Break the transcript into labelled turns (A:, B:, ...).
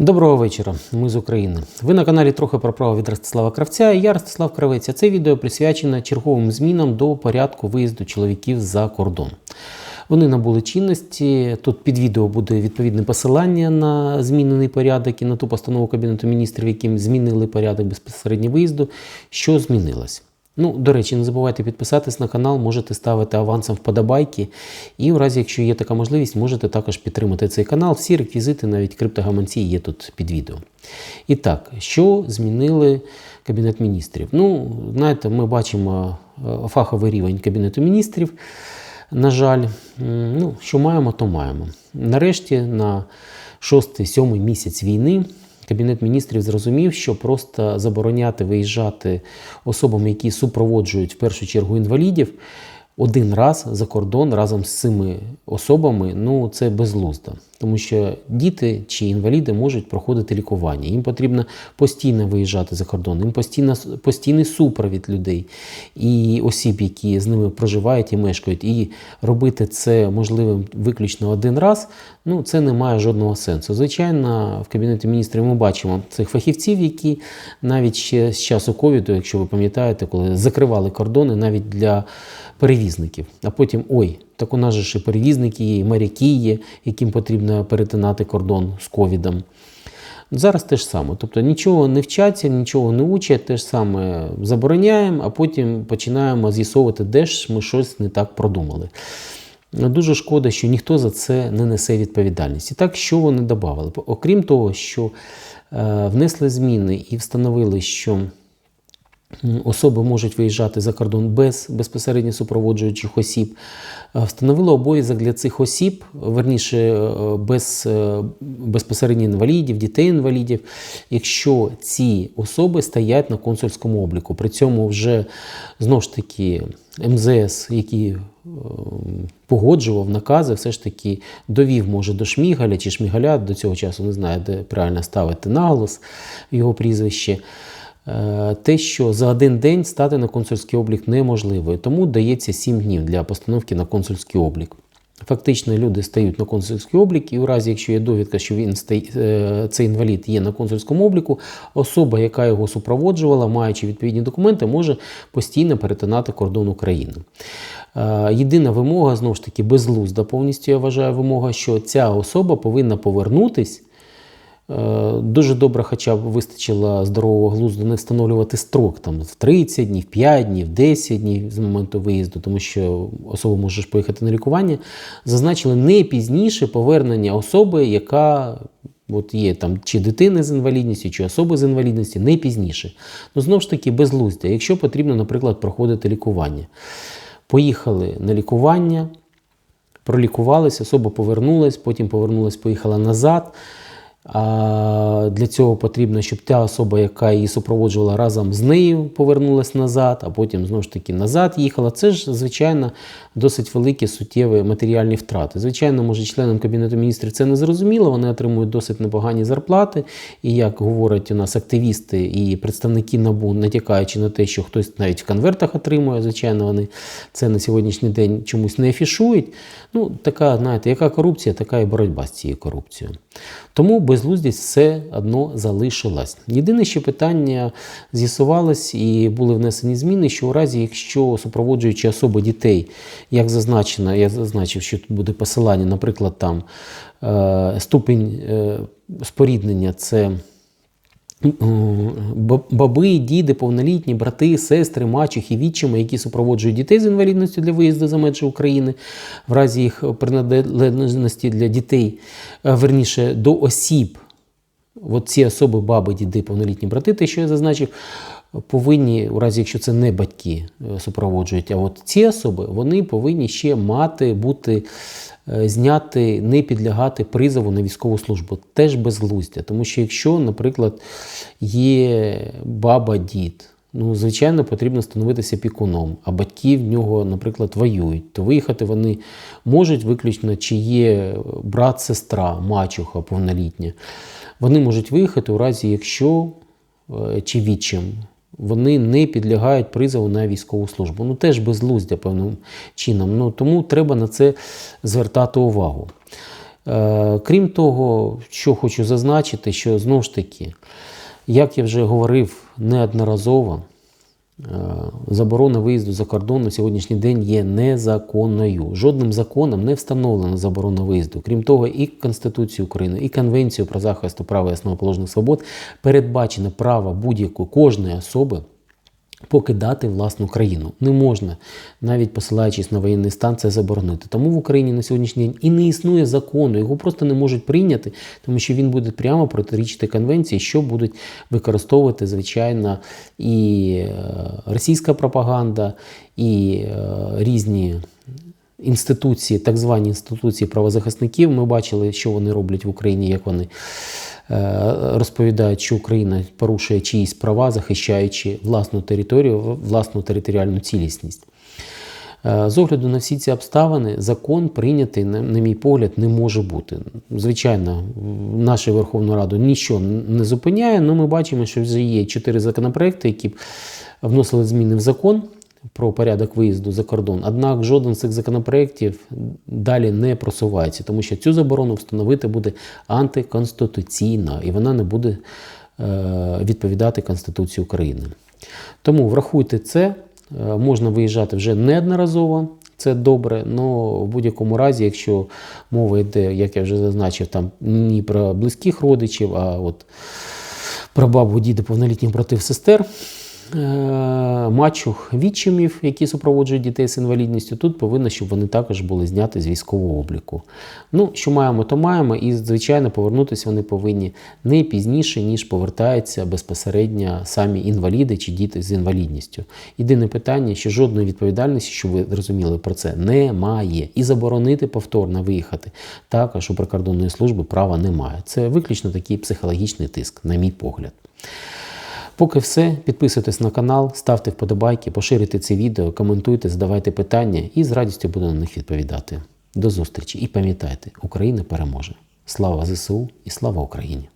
A: Доброго вечора, ми з України. Ви на каналі трохи про право від Ростислава Кравця я Ростислав Кравець. А Це відео присвячено черговим змінам до порядку виїзду чоловіків за кордон. Вони набули чинності. Тут під відео буде відповідне посилання на змінений порядок і на ту постанову Кабінету міністрів, яким змінили порядок безпосередньо виїзду. Що змінилось? Ну, до речі, не забувайте підписатись на канал, можете ставити авансом вподобайки. І в разі, якщо є така можливість, можете також підтримати цей канал. Всі реквізити, навіть криптогаманці, є тут під відео. І так, що змінили Кабінет міністрів? Ну, знаєте, ми бачимо е, фаховий рівень Кабінету міністрів. На жаль, ну, що маємо, то маємо. Нарешті, на 6-7 місяць війни, Кабінет міністрів зрозумів, що просто забороняти виїжджати особам, які супроводжують в першу чергу інвалідів, один раз за кордон разом з цими особами, ну це безглуздо. Тому що діти чи інваліди можуть проходити лікування. Їм потрібно постійно виїжджати за кордон, їм постійно, постійний супровід людей і осіб, які з ними проживають і мешкають. І робити це можливим виключно один раз, ну це не має жодного сенсу. Звичайно, в Кабінеті міністрів ми бачимо цих фахівців, які навіть ще з часу ковіду, якщо ви пам'ятаєте, коли закривали кордони навіть для перевізників. А потім ой, так у нас же ще перевізники є, і моряки є, яким потрібно перетинати кордон з ковідом. Зараз те ж саме. Тобто нічого не вчаться, нічого не учать, те ж саме забороняємо, а потім починаємо з'ясовувати, де ж ми щось не так продумали. Дуже шкода, що ніхто за це не несе відповідальність. І так, що вони додали? Окрім того, що е, внесли зміни і встановили, що Особи можуть виїжджати за кордон без безпосередньо супроводжуючих осіб. Е, Встановило обов'язок для цих осіб, верніше е, без е, безпосередньо інвалідів, дітей-інвалідів, якщо ці особи стоять на консульському обліку. При цьому вже знову ж таки МЗС, який погоджував накази, все ж таки довів, може, до Шмігаля чи Шмігаля, до цього часу не знаю, де правильно ставити наголос його прізвище те, що за один день стати на консульський облік неможливо, тому дається 7 днів для постановки на консульський облік. Фактично, люди стають на консульський облік, і у разі, якщо є довідка, що він стає, цей інвалід є на консульському обліку, особа, яка його супроводжувала, маючи відповідні документи, може постійно перетинати кордон України. Єдина вимога, знову ж таки, безглузда повністю я вважаю вимога, що ця особа повинна повернутись. Дуже добре, хоча б вистачило здорового глузду не встановлювати строк там в 30 днів, в 5 днів, в 10 днів з моменту виїзду, тому що особа може поїхати на лікування. Зазначили не пізніше повернення особи, яка от є там чи дитина з інвалідністю, чи особи з інвалідністю, не пізніше. Ну знову ж таки, безглуздя. Якщо потрібно, наприклад, проходити лікування. Поїхали на лікування, пролікувалися, особа повернулась, потім повернулась, поїхала назад. Для цього потрібно, щоб та особа, яка її супроводжувала разом з нею, повернулась назад, а потім знову ж таки назад їхала. Це ж, звичайно, досить великі суттєві матеріальні втрати. Звичайно, може, членам Кабінету міністрів це не зрозуміло, вони отримують досить непогані зарплати. І як говорять у нас активісти і представники НАБУ, натякаючи на те, що хтось навіть в конвертах отримує, звичайно, вони це на сьогоднішній день чомусь не афішують. Ну, така, знаєте, яка корупція, така і боротьба з цією корупцією. Тому безглуздість все одно залишилась. Єдине, що питання з'ясувалось і були внесені зміни, що у разі, якщо супроводжуючи особи дітей, як зазначено, я зазначив, що тут буде посилання, наприклад, там е, ступінь е, споріднення це. Баби, діди, повнолітні, брати, сестри, мачухи, відчими, які супроводжують дітей з інвалідністю для виїзду за межі України, в разі їх приналежності для дітей, верніше до осіб. От ці особи, баби, діди, повнолітні брати, те, що я зазначив, повинні, у разі, якщо це не батьки супроводжують, а от ці особи вони повинні ще мати бути зняти, не підлягати призову на військову службу. Теж безглуздя. Тому що якщо, наприклад, є баба, дід, ну, звичайно, потрібно становитися пікуном, а батьки в нього, наприклад, воюють, то виїхати вони можуть виключно, чи є брат, сестра, мачуха повнолітня. Вони можуть виїхати у разі, якщо чи відчим вони не підлягають призову на військову службу. Ну теж безглуздя певним чином. Ну, Тому треба на це звертати увагу. Е, Крім того, що хочу зазначити, що знову ж таки, як я вже говорив неодноразово, заборона виїзду за кордон на сьогоднішній день є незаконною. Жодним законом не встановлена заборона виїзду. Крім того, і Конституцією України, і Конвенцією про захист права і основоположних свобод передбачено право будь-якої кожної особи покидати власну країну. Не можна, навіть посилаючись на воєнний стан, це заборонити. Тому в Україні на сьогоднішній день і не існує закону, його просто не можуть прийняти, тому що він буде прямо протирічити конвенції, що будуть використовувати, звичайно, і е, російська пропаганда, і е, різні. Інституції, так звані інституції правозахисників, ми бачили, що вони роблять в Україні, як вони розповідають, що Україна порушує чиїсь права, захищаючи власну територію, власну територіальну цілісність. Е, З огляду на всі ці обставини, закон прийнятий, на, мій погляд, не може бути. Звичайно, нашу Верховну Раду нічого не зупиняє, але ми бачимо, що вже є чотири законопроекти, які вносили зміни в закон про порядок виїзду за кордон. Однак жоден з цих законопроєктів далі не просувається, тому що цю заборону встановити буде антиконституційно і вона не буде е, відповідати Конституції України. Тому врахуйте це, е, можна виїжджати вже неодноразово. Це добре, але в будь-якому разі, якщо мова йде, як я вже зазначив, там не про близьких родичів, а от про бабу, діда, повнолітніх братів, сестер, е, мачух, відчимів, які супроводжують дітей з інвалідністю, тут повинно, щоб вони також були зняті з військового обліку. Ну, що маємо, то маємо, і, звичайно, повернутися вони повинні не пізніше, ніж повертаються безпосередньо самі інваліди чи діти з інвалідністю. Єдине питання, що жодної відповідальності, щоб ви розуміли про це, немає. І заборонити повторно виїхати також у прикордонної служби права немає. Це виключно такий психологічний тиск, на мій погляд. Поки все, підписуйтесь на канал, ставте вподобайки, поширюйте це відео, коментуйте, задавайте питання і з радістю буду на них відповідати. До зустрічі і пам'ятайте, Україна переможе. Слава ЗСУ і слава Україні!